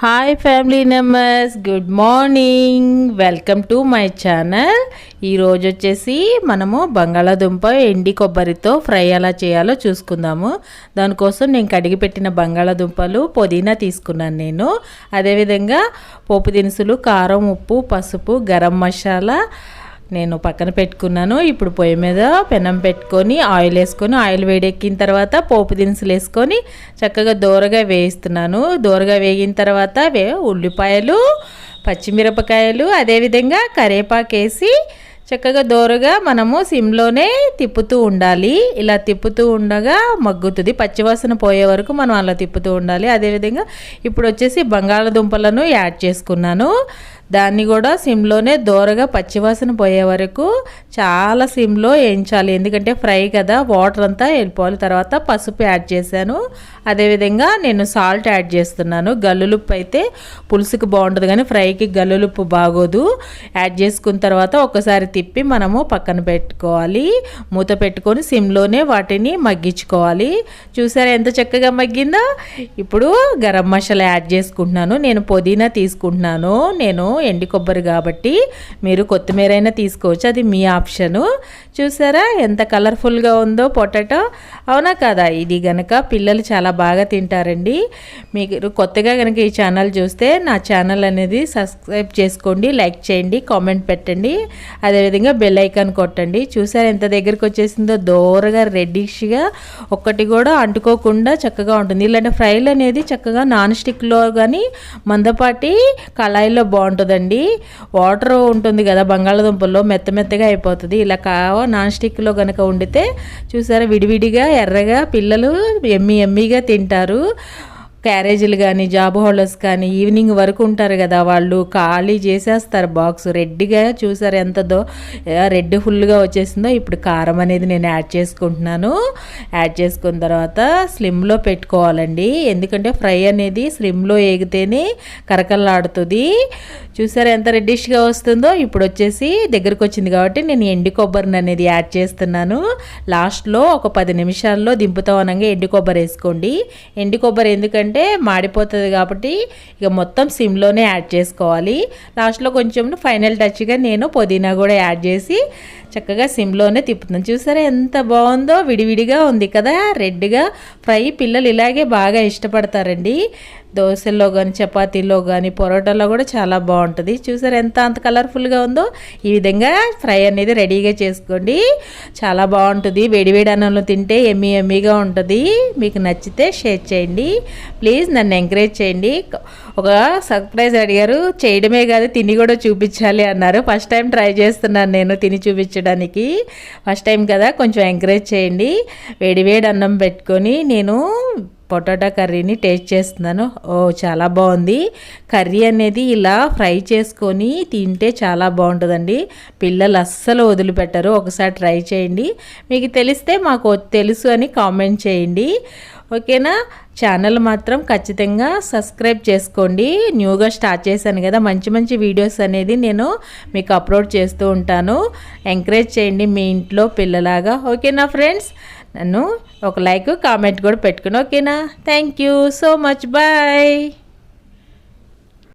Hi family members good morning welcome to my channel ఈరోజు వచ్చేసి మనము బంగాళాదుంప ఎండి కొబ్బరితో ఫ్రై ఎలా చేయాలో చూసుకుందాము. దానికోసం నేను కడిగి పెట్టిన బంగాళాదుంపలు పుదీనా తీసుకున్నాను నేను. అదేవిధంగా పోపు దినుసులు కారం ఉప్పు పసుపు గరం మసాలా నేను పక్కన పెట్టుకున్నాను. ఇప్పుడు పొయ్యి మీద పెనం పెట్టుకొని ఆయిల్ వేసుకొని ఆయిల్ వేడెక్కిన తర్వాత పోపు దినుసులు వేసుకొని చక్కగా దూరగా వేయిస్తున్నాను. దూరగా వేగిన తర్వాత వే ఉల్లిపాయలు పచ్చిమిరపకాయలు అదేవిధంగా కరేపాకు వేసి చక్కగా దోరగా మనము సిమ్లోనే తిప్పుతూ ఉండాలి. ఇలా తిప్పుతూ ఉండగా మగ్గుతుంది. పచ్చివాసన పోయే వరకు మనం అలా తిప్పుతూ ఉండాలి. అదేవిధంగా ఇప్పుడు వచ్చేసి బంగాళదుంపలను యాడ్ చేసుకున్నాను. దాన్ని కూడా సిమ్లోనే దోరగా పచ్చివాసన పోయే వరకు చాలా సిమ్లో వేయించాలి. ఎందుకంటే ఫ్రై కదా వాటర్ అంతా వెళ్ళిపోవాలి. తర్వాత పసుపు యాడ్ చేశాను. అదేవిధంగా నేను సాల్ట్ యాడ్ చేస్తున్నాను. గల్లులుప్పు అయితే పులుసుకు బాగుంటుంది కానీ ఫ్రైకి గల్లులుప్పు బాగోదు. యాడ్ చేసుకున్న తర్వాత ఒకసారి తిప్పి మనము పక్కన పెట్టుకోవాలి. మూత పెట్టుకొని సిమ్లోనే వాటిని మగ్గించుకోవాలి. చూసారా ఎంత చక్కగా మగ్గిందో? ఇప్పుడు గరం మసాలా యాడ్ చేసుకుంటున్నాను. నేను పుదీనా తీసుకుంటున్నాను. నేను ఎండి కొబ్బరి కాబట్టి మీరు కొత్తిమీర అయినా తీసుకోవచ్చు. అది మీ ఆప్షను. చూసారా? ఎంత కలర్ఫుల్గా ఉందో పొటాటో. అవునా కదా? ఇది గనక పిల్లలు చాలా బాగా తింటారండి. మీరు కొత్తగా కనుక ఈ ఛానల్ చూస్తే నా ఛానల్ అనేది సబ్స్క్రైబ్ చేసుకోండి లైక్ చేయండి కామెంట్ పెట్టండి. అదేవిధంగా బెల్ ఐకాన్ కొట్టండి. చూసారా ఎంత దగ్గరికి వచ్చేసిందో? దోరగా రెడ్డిష్గా ఒక్కటి కూడా అంటుకోకుండా చక్కగా ఉంటుంది. ఇలాంటి ఫ్రైలు అనేది చక్కగా నాన్ స్టిక్లో కానీ మందపాటి కళాయిలో బాగుంటుంది. బాగుంటుందండి వాటర్ ఉంటుంది కదా బంగాళదుంపల్లో మెత్త మెత్తగా అయిపోతుంది. ఇలా కావ నాన్ స్టిక్లో కనుక వండితే చూసారా విడివిడిగా ఎర్రగా పిల్లలు ఎమ్మి ఎమ్మిగా తింటారు. క్యారేజీలు కానీ జాబ్ హోల్డర్స్ కానీ ఈవినింగ్ వరకు ఉంటారు కదా వాళ్ళు. ఖాళీ చేసేస్తారు బాక్స్. రెడ్గా చూసారు ఎంతదో. రెడ్ ఫుల్గా వచ్చేసిందో. ఇప్పుడు కారం అనేది నేను యాడ్ చేసుకుంటున్నాను. యాడ్ చేసుకున్న తర్వాత స్లిమ్లో పెట్టుకోవాలండి. ఎందుకంటే ఫ్రై అనేది స్లిమ్లో ఏగితేనే కరకల్లాడుతుంది చూసారు ఎంత రెడ్డిష్గా వస్తుందో? ఇప్పుడు వచ్చేసి దగ్గరకు వచ్చింది కాబట్టి నేను ఎండి కొబ్బరిని అనేది యాడ్ చేస్తున్నాను. లాస్ట్లో ఒక పది నిమిషాల్లో దింపుతో అనగా ఎండి కొబ్బరి వేసుకోండి. ఎండి కొబ్బరి ఎందుకంటే ఏంటంటే మాడిపోతుంది కాబట్టి ఇక మొత్తం సిమ్లోనే యాడ్ చేసుకోవాలి. లాస్ట్లో కొంచెం ఫైనల్ టచ్గా నేను పుదీనా కూడా యాడ్ చేసి చక్కగా సిమ్లోనే తిప్పుతున్నాను చూసారా ఎంత బాగుందో? విడివిడిగా ఉంది కదా? రెడ్గా. ఫ్రై పిల్లలు ఇలాగే బాగా ఇష్టపడతారండి. దోశల్లో కానీ చపాతీలో కానీ పొరోటాలో కూడా చాలా బాగుంటుంది. చూసారు ఎంత అంత కలర్ఫుల్గా ఉందో? ఈ విధంగా ఫ్రై అనేది రెడీగా చేసుకోండి. చాలా బాగుంటుంది. వేడివేడి అన్నంలో తింటే ఎమ్మీ ఎమ్మీగా ఉంటుంది. మీకు నచ్చితే షేర్ చేయండి. ప్లీజ్ నన్ను ఎంకరేజ్ చేయండి. ఒక సర్ప్రైజ్ అడిగారు. చేయడమే కాదు తిని కూడా చూపించాలి అన్నారు. ఫస్ట్ టైం ట్రై చేస్తున్నాను నేను తిని చూపించడం. చూపించడానికి ఫస్ట్ టైం కదా కొంచెం ఎంకరేజ్ చేయండి. వేడివేడి అన్నం పెట్టుకొని నేను పొటాటో కర్రీని టేస్ట్ చేస్తున్నాను. ఓ చాలా బాగుంది. కర్రీ అనేది ఇలా ఫ్రై చేసుకొని తింటే చాలా బాగుంటుందండి. పిల్లలు అస్సలు వదిలిపెట్టరు. ఒకసారి ట్రై చేయండి. మీకు తెలిస్తే మాకు తెలుసు అని కామెంట్ చేయండి. ఓకేనా? ఛానల్ మాత్రం ఖచ్చితంగా సబ్స్క్రైబ్ చేసుకోండి. న్యూగా స్టార్ట్ చేశాను కదా మంచి మంచి వీడియోస్ అనేది నేను మీకు అప్లోడ్ చేస్తూ ఉంటాను. ఎంకరేజ్ చేయండి మీ ఇంట్లో పిల్లలాగా. ఓకేనా ఫ్రెండ్స్? నన్ను ఒక లైక్ కామెంట్ కూడా పెట్టుకుని ఓకేనా? Thank you so much. Bye.